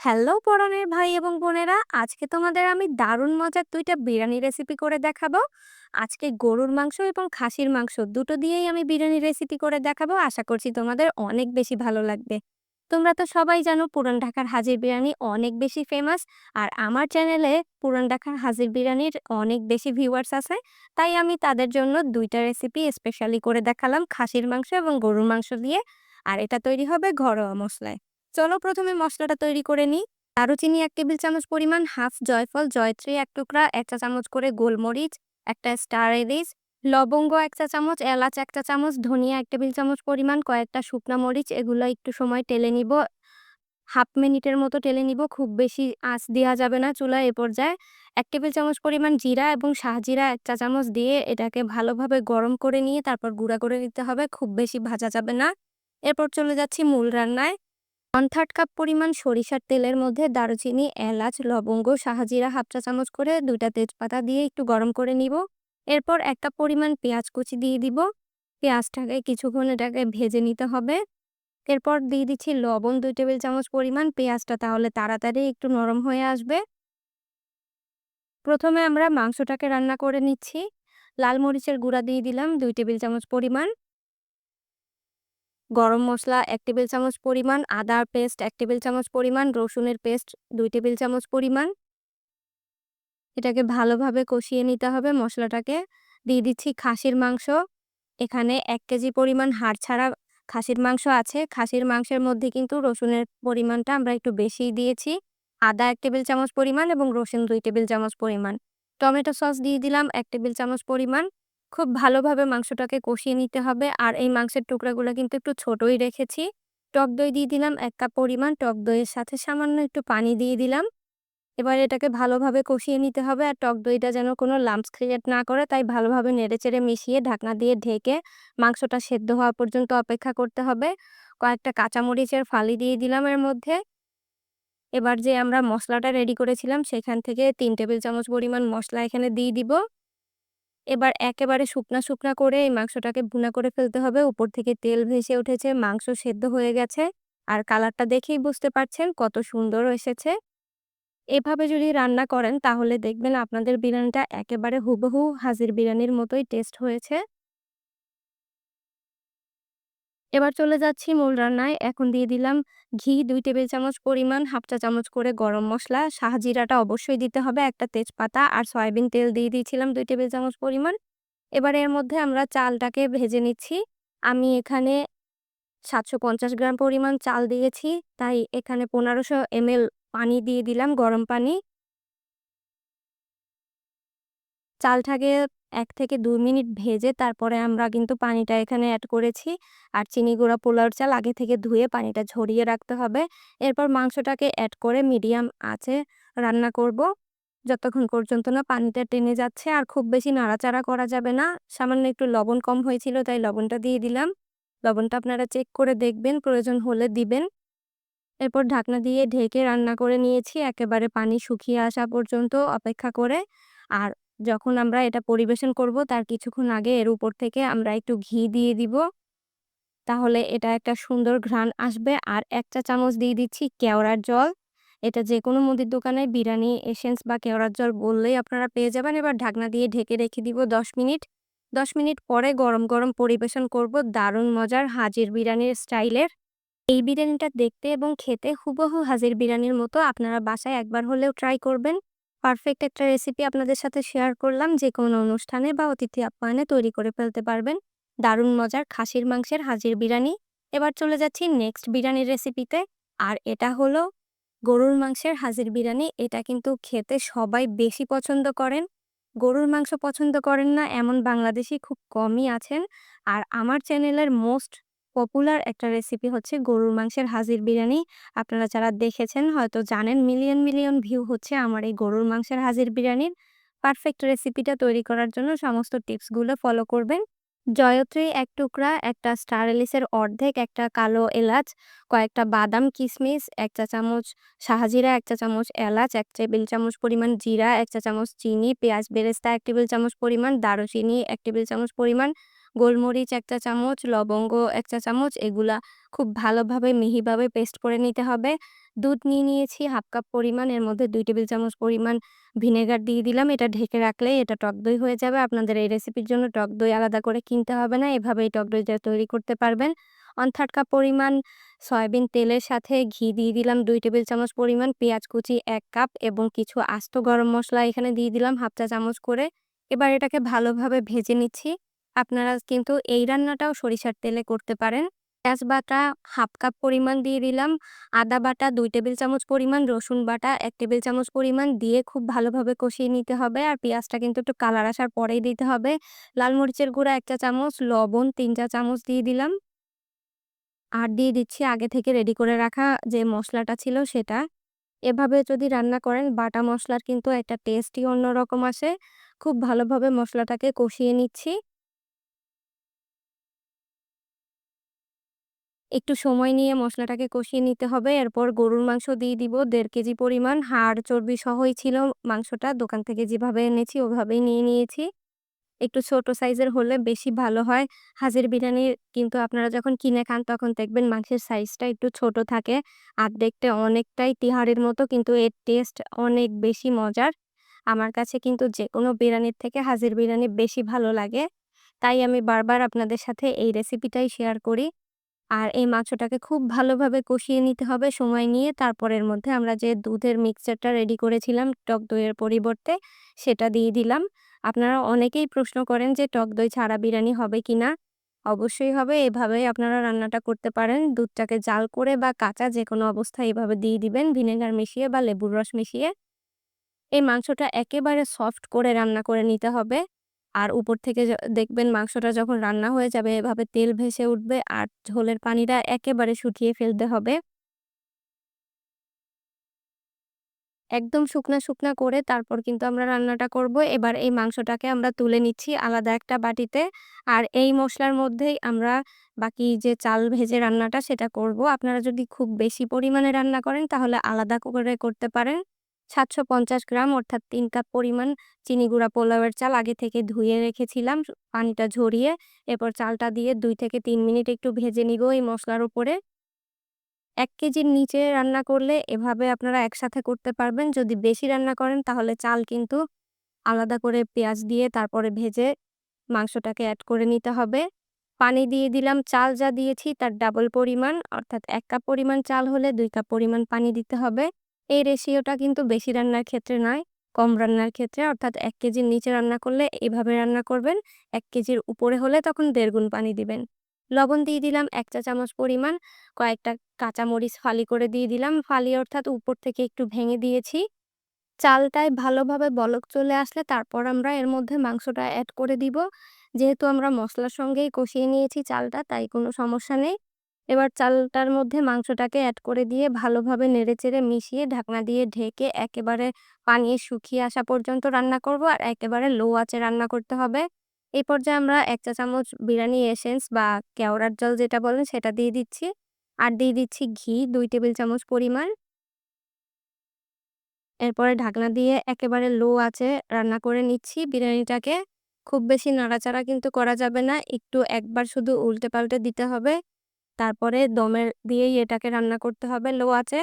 Hello পরনের ভাই এবং বোনেরা, আজকে তোমাদের আমি দারুণ মজার দুইটা বিরিয়ানি রেসিপি করে দেখাবো। আজকে গরুর মাংস এবং খাসির মাংস দুটো দিয়েই আমি বিরিয়ানি রেসিপি করে দেখাবো। আশা করছি তোমাদের অনেক বেশি ভালো লাগবে। তোমরা তো সবাই জানো পুরান ঢাকার হাজির বিরিয়ানি অনেক বেশি ফেমাস আর আমার চ্যানেলে পুরান ঢাকার হাজির বিরিয়ানির অনেক বেশি ভিউয়ার্স আছে। তাই আমি তাদের জন্য দুইটা রেসিপি স্পেশালি করে দেখালাম, খাসির মাংস এবং গরুর মাংস দিয়ে। আর এটা তৈরি হবে ঘরোয়া মশলায়। চলো প্রথমে মশলাটা তৈরি করে নিই। দারুচিনি এক টেবিল চামচ পরিমাণ, হাফ জয়ফল, জয়ত্রী এক টুকরা, এক চা চামচ করে গোলমরিচ, একটা স্টার এলিচ, লবঙ্গ এক চা চামচ, এলাচ এক চা চামচ, ধনিয়া এক টেবিল চামচ পরিমাণ, কয়েকটা শুকনো মরিচ, এগুলো একটু সময় টেলে নিব। হাফ মিনিটের মতো টেলে নিব, খুব বেশি আঁচ দেওয়া যাবে না চুলা এ পর্যায়ে। এক টেবিল চামচ পরিমাণ জিরা এবং শাহজিরা এক চা চামচ দিয়ে এটাকে ভালোভাবে গরম করে নিয়ে তারপর গুঁড়া করে নিতে হবে, খুব বেশি ভাজা যাবে না। এরপর চলে যাচ্ছি মূল রান্নায়। ওয়ান থার্ড কাপ পরিমাণ সরিষার তেলের মধ্যে দারুচিনি, এলাচ, লবঙ্গ শাহজিরা হাফ চা চামচ করে দুইটা তেজপাতা দিয়ে একটু গরম করে নিব। এরপর একটা পরিমাণ পেঁয়াজ কুচি দিয়ে দিব। পেঁয়াজটাকে কিছুক্ষণ এটাকে ভেজে নিতে হবে। এরপর দিয়ে দিচ্ছি লবণ, দুই টেবিল চামচ পরিমাণ পেঁয়াজটা তাহলে তাড়াতাড়ি একটু নরম হয়ে আসবে। প্রথমে আমরা মাংসটাকে রান্না করে নিচ্ছি। লাল মরিচের গুঁড়া দিয়ে দিলাম, দুই টেবিল চামচ পরিমাণ। গরম মশলা এক টেবিল চামচ পরিমাণ, আদার পেস্ট এক টেবিল চামচ পরিমাণ, রসুনের পেস্ট দুই টেবিল চামচ পরিমাণ। এটাকে ভালোভাবে কষিয়ে নিতে হবে মশলাটাকে। দিয়ে দিচ্ছি খাসির মাংস। এখানে এক কেজি পরিমাণ হাড় ছাড়া খাসির মাংস আছে। খাসির মাংসের মধ্যে কিন্তু রসুনের পরিমাণটা আমরা একটু বেশি দিয়েছি। আদা এক টেবিল চামচ পরিমাণ এবং রসুন দুই টেবিল চামচ পরিমাণ। টমেটো সস দিয়ে দিলাম এক টেবিল চামচ পরিমাণ। খুব ভালোভাবে মাংসটাকে কষিয়ে নিতে হবে। আর এই মাংসের টুকরাগুলো কিন্তু একটু ছোটই রেখেছি। টক দই দিয়ে দিলাম এক কাপ পরিমাণ টক দইয়ের সাথে সামান্য একটু পানি দিয়ে দিলাম। এবার এটাকে ভালোভাবে কষিয়ে নিতে হবে। আর টক দইটা যেন কোনো লাম্পস ক্রিয়েট না করে, তাই ভালোভাবে নেড়েচেড়ে মিশিয়ে ঢাকনা দিয়ে ঢেকে মাংসটা সেদ্ধ হওয়া পর্যন্ত অপেক্ষা করতে হবে। কয়েকটা কাঁচামরিচের ফালি দিয়ে দিলাম এর মধ্যে। এবার যে আমরা মশলাটা রেডি করেছিলাম, সেখান থেকে তিন টেবিল চামচ পরিমাণ মশলা এখানে দিয়ে দিব। এবার একেবারে শুকনা শুকনা করে এই মাংসটাকে ভুনা করে ফেলতে হবে। উপর থেকে তেল ভেসে উঠেছে, মাংস সেদ্ধ হয়ে গেছে। আর কালারটা দেখেই বুঝতে পারছেন কত সুন্দর এসেছে। এভাবে যদি রান্না করেন তাহলে দেখবেন আপনাদের বিরিয়ানিটা একেবারে হুবহু হাজির বিরিয়ানির মতোই টেস্ট হয়েছে। এবার চলে যাচ্ছি মূল রান্নায়। এখন দিয়ে দিলাম ঘি, দুই টেবিল চামচ পরিমাণ, হাফ চা চামচ করে গরম মশলা। শাহজিরাটা অবশ্যই দিতে হবে একটা তেজপাতা আর সয়াবিন তেল দিয়ে দিয়েছিলাম দুই টেবিল চামচ পরিমাণ। এবার এর মধ্যে আমরা চালটাকে ভেজে নিচ্ছি। আমি এখানে সাতশো পঞ্চাশ গ্রাম পরিমাণ চাল দিয়েছি, তাই এখানে পনেরোশো এমএল পানি দিয়ে দিলাম গরম পানি। চালটাকে এক থেকে দুই মিনিট ভেজে তারপরে আমরা কিন্তু পানিটা এখানে অ্যাড করেছি। আর চিনি গুঁড়া, পোলাওর চাল আগে থেকে ধুয়ে পানিটা ঝরিয়ে রাখতে হবে। এরপর মাংসটাকে অ্যাড করে মিডিয়াম আছে রান্না করব। যতক্ষণ পর্যন্ত না পানিটা টেনে যাচ্ছে, আর খুব বেশি নাড়াচাড়া করা যাবে না। সামান্য একটু লবণ কম হয়েছিল, তাই লবণটা দিয়ে দিলাম। লবণটা আপনারা চেক করে দেখবেন, প্রয়োজন হলে দিবেন। এরপর ঢাকনা দিয়ে ঢেকে রান্না করে নিয়েছি, একেবারে পানি শুকিয়ে আসা পর্যন্ত অপেক্ষা করে। আর যখন আমরা এটা পরিবেশন করব, তার কিছুক্ষণ আগে এর উপর থেকে আমরা একটু ঘি দিয়ে দিব। তাহলে এটা একটা সুন্দর ঘ্রাণ আসবে। আর এক চা চামচ দিয়ে দিচ্ছি কেওড়ার জল। এটা যে কোনো মুদির দোকানে, বিরিয়ানি, এসেন্স বা কেওড়ার জল বললেই আপনারা পেয়ে যাবেন। এবার ঢাকনা দিয়ে ঢেকে রেখে দিব দশ মিনিট। দশ মিনিট পরে গরম গরম পরিবেশন করব দারুণ মজার হাজির বিরিয়ানির স্টাইলের। এই বিরিয়ানিটা দেখতে এবং খেতে হুবহু হাজির বিরিয়ানির মতো। আপনারা বাসায় একবার হলেও ট্রাই করবেন। পারফেক্ট একটা রেসিপি আপনাদের সাথে শেয়ার করলাম, যে কোনো অনুষ্ঠানে বা অতিথি আপ্যায়নে তৈরি করে ফেলতে পারবেন। দারুণ মজার খাসির মাংসের হাজির বিরিয়ানি। এবার চলে যাচ্ছি নেক্সট বিরিয়ানির রেসিপিতে। আর এটা হলো গরুর মাংসের হাজির বিরিয়ানি। এটা কিন্তু খেতে সবাই বেশি পছন্দ করেন। গরুর মাংস পছন্দ করেন না, এমন বাংলাদেশি খুব কমই আছেন। আর আমার চ্যানেলের মোস্ট পপুলার একটা রেসিপি হচ্ছে গরুর মাংসের হাজির বিরিয়ানি। আপনারা যারা দেখেছেন হয়তো জানেন মিলিয়ন মিলিয়ন ভিউ হচ্ছে আমার এই গরুর মাংসের হাজির বিরিয়ানির। পারফেক্ট রেসিপিটা তৈরি করার জন্য সমস্ত টিপসগুলো ফলো করবেন। জয়ত্রী, এক টুকরা, একটা স্টার এলিসের অর্ধেক, একটা কালো এলাচ, কয়েকটা বাদাম কিশমিশ এক চা চামচ শাহজিরা, এক চা চামচ এলাচ, এক টেবিল চামচ পরিমাণ জিরা, এক চা চামচ চিনি, পেঁয়াজ বেরেস্তা, এক টেবিল চামচ পরিমাণ দারুচিনি, এক টেবিল চামচ পরিমাণ গোলমরিচ এক চা চামচ, লবঙ্গ এক চা চামচ, এগুলা খুব ভালোভাবে, মিহিভাবে পেস্ট করে নিতে হবে। দুধ নিয়ে নিয়েছি হাফ কাপ পরিমাণ, এর মধ্যে দুই টেবিল চামচ পরিমাণ ভিনেগার দিয়ে দিলাম। এটা ঢেকে রাখলে এটা টক দই হয়ে যাবে। আপনাদের এই রেসিপির জন্য টক দই আলাদা করে কিনতে হবে না, এভাবেই টক দইটা তৈরি করতে পারবেন। ওয়ান থার্ড কাপ পরিমাণ সয়াবিন তেলের সাথে ঘি দিয়ে দিলাম, দুই টেবিল চামচ পরিমাণ পেঁয়াজ কুচি এক কাপ এবং কিছু আস্ত গরম মশলা এখানে দিয়ে দিলাম হাফ চা চামচ করে। এবার এটাকে ভালোভাবে ভেজে নিচ্ছি। আপনারা কিন্তু এই রান্নাটাও সরিষার তেলে করতে পারেন। পেঁয়াজ বাটা হাফ কাপ পরিমাণ দিয়ে দিলাম। আদা বাটা দুই টেবিল চামচ পরিমাণ, রসুন বাটা এক টেবিল চামচ পরিমাণ দিয়ে খুব ভালোভাবে কষিয়ে নিতে হবে আর পেঁয়াজটা কিন্তু একটু কালার আসার পরেই দিতে হবে। লাল মরিচের গুঁড়া এক চা চামচ, লবণ তিন চা চামচ দিয়ে দিলাম। আর দিয়ে দিচ্ছি আগে থেকে রেডি করে রাখা যে মশলাটা ছিল সেটা। এভাবে যদি রান্না করেন, বাটা মশলার কিন্তু একটা টেস্টই অন্যরকম আসে। খুব ভালোভাবে মশলাটাকে কষিয়ে নিচ্ছি। একটু সময় নিয়ে মশলাটাকে কষিয়ে নিতে হবে। এরপর গরুর মাংস দিয়ে দিব। দেড় কেজি পরিমাণ হাড় চর্বি সহই ছিল মাংসটা। দোকান থেকে যেভাবে এনেছি, ওভাবেই নিয়ে নিয়েছি। একটু ছোট সাইজের হলে বেশি ভালো হয়। হাজির বিরিয়ানি কিন্তু আপনারা যখন কিনে খান, তখন দেখবেন মাংসের সাইজটা একটু ছোট থাকে। আর দেখতে অনেকটাই তিহারের মতো, কিন্তু এর টেস্ট অনেক বেশি মজার। আমার কাছে কিন্তু যে কোনো বিরিয়ানির থেকে হাজির বিরিয়ানি বেশি ভালো লাগে। তাই আমি বারবার আপনাদের সাথে এই রেসিপিটাই শেয়ার করি। আর এই মাংসটাকে খুব ভালোভাবে কষিয়ে নিতে হবে সময় নিয়ে। তারপরের মধ্যে আমরা যে দুধের মিক্সচারটা রেডি করেছিলাম টক দইয়ের পরিবর্তে, সেটা দিয়ে দিলাম। আপনারা অনেকেই প্রশ্ন করেন যে টক দই ছাড়া বিরিয়ানি হবে কি না? অবশ্যই হবে। এভাবেই আপনারা রান্নাটা করতে পারেন। দুধটাকে জাল করে বা কাঁচা যে কোনো অবস্থায় এভাবে দিয়ে দিবেন, ভিনেগার মিশিয়ে বা লেবুর রস মিশিয়ে। এই মাংসটা একেবারে সফট করে রান্না করে নিতে হবে। আর উপর থেকে দেখবেন মাংসটা যখন রান্না হয়ে যাবে, এভাবে তেল ভেসে উঠবে আর ঝোলের পানিটা একেবারে শুকিয়ে ফেলতে হবে। একদম শুকনা শুকনা করে তারপর কিন্তু আমরা রান্নাটা করব। এবার এই মাংসটাকে আমরা তুলে নিচ্ছি আলাদা একটা বাটিতে আর এই মশলার মধ্যেই আমরা বাকি যে চাল ভেজে রান্নাটা সেটা করব। আপনারা যদি খুব বেশি পরিমাণে রান্না করেন তাহলে আলাদা করে করতে পারেন। সাতশো পঞ্চাশ গ্রাম অর্থাৎ তিন কাপ পরিমাণ চিনি গুঁড়া পোলাওয়ের চাল আগে থেকে ধুয়ে রেখেছিলাম, পানিটা ঝরিয়ে এরপর চালটা দিয়ে দুই থেকে তিন মিনিট একটু ভেজে নিব এই মশলার উপরে। এক কেজির নিচে রান্না করলে এভাবে আপনারা একসাথে করতে পারবেন, যদি বেশি রান্না করেন তাহলে চাল কিন্তু আলাদা করে পেঁয়াজ দিয়ে তারপরে ভেজে মাংসটাকে অ্যাড করে নিতে হবে। পানি দিয়ে দিলাম, চাল যা দিয়েছি তার ডাবল পরিমাণ, অর্থাৎ এক কাপ পরিমাণ চাল হলে দুই কাপ পরিমাণ পানি দিতে হবে। এই রেশিওটা কিন্তু বেশি রান্নার ক্ষেত্রে নয়, কম রান্নার ক্ষেত্রে। অর্থাৎ এক কেজির নিচে রান্না করলে এভাবে রান্না করবেন। এক কেজির উপরে হলে তখন দেড় গুণ পানি দিবেন। লবণ দিয়ে দিলাম এক চা চামচ পরিমাণ। কয়েকটা কাঁচামরিচ ফালি করে দিয়ে দিলাম। ফালি অর্থাৎ উপর থেকে একটু ভেঙে দিয়েছি। চালটায় ভালোভাবে বলক চলে আসলে তারপর আমরা এর মধ্যে মাংসটা অ্যাড করে দিব। যেহেতু আমরা মশলার সঙ্গেই কষিয়ে নিয়েছি চালটা, তাই কোনো সমস্যা নেই। এবার চালটার মধ্যে মাংসটাকে অ্যাড করে দিয়ে ভালোভাবে নেড়েচেড়ে মিশিয়ে ঢাকনা দিয়ে ঢেকে একেবারে পানি শুকিয়ে আসা পর্যন্ত রান্না করব আর একেবারে লো আঁচে রান্না করতে হবে। এই পর্যায়ে আমরা এক চা চামচ বিরিয়ানি এসেন্স বা কেওড়ার জল যেটা বলেন সেটা দিয়ে দিচ্ছি। আর দিয়ে দিচ্ছি ঘি দুই টেবিল চামচ পরিমাণ। এরপরে ঢাকনা দিয়ে একেবারে লো আঁচে রান্না করে নিচ্ছি বিরিয়ানিটাকে। খুব বেশি নাড়াচাড়া কিন্তু করা যাবে না। একটু একবার শুধু উল্টে পাল্টে দিতে হবে। তারপরে দমের দিয়েই এটাকে রান্না করতে হবে লো আঁচে।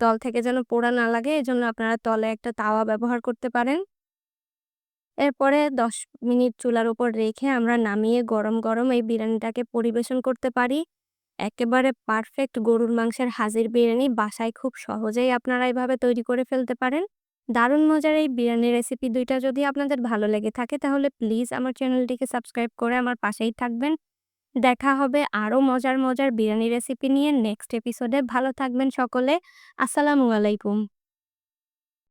তল থেকে যেন পোড়া না লাগে, এজন্য আপনারা তলে একটা তাওয়া ব্যবহার করতে পারেন। এরপরে দশ মিনিট চুলার উপর রেখে আমরা নামিয়ে গরম গরম এই বিরিয়ানিটাকে পরিবেশন করতে পারি। একেবারে পারফেক্ট গরুর মাংসের হাজির বিরিয়ানি বাসায় খুব সহজেই আপনারা এভাবে তৈরি করে ফেলতে পারেন। দারুণ মজার এই বিরিয়ানি রেসিপি দুইটা যদি আপনাদের ভালো লেগে থাকে, তাহলে প্লিজ আমার চ্যানেলটিকে সাবস্ক্রাইব করে আমার পাশেই থাকবেন। দেখা হবে। আরও মজার মজার বিরিয়ানি রেসিপি নিয়ে নেক্সট এপিসোডে ভালো থাকবেন সকলে। আসসালামু আলাইকুম।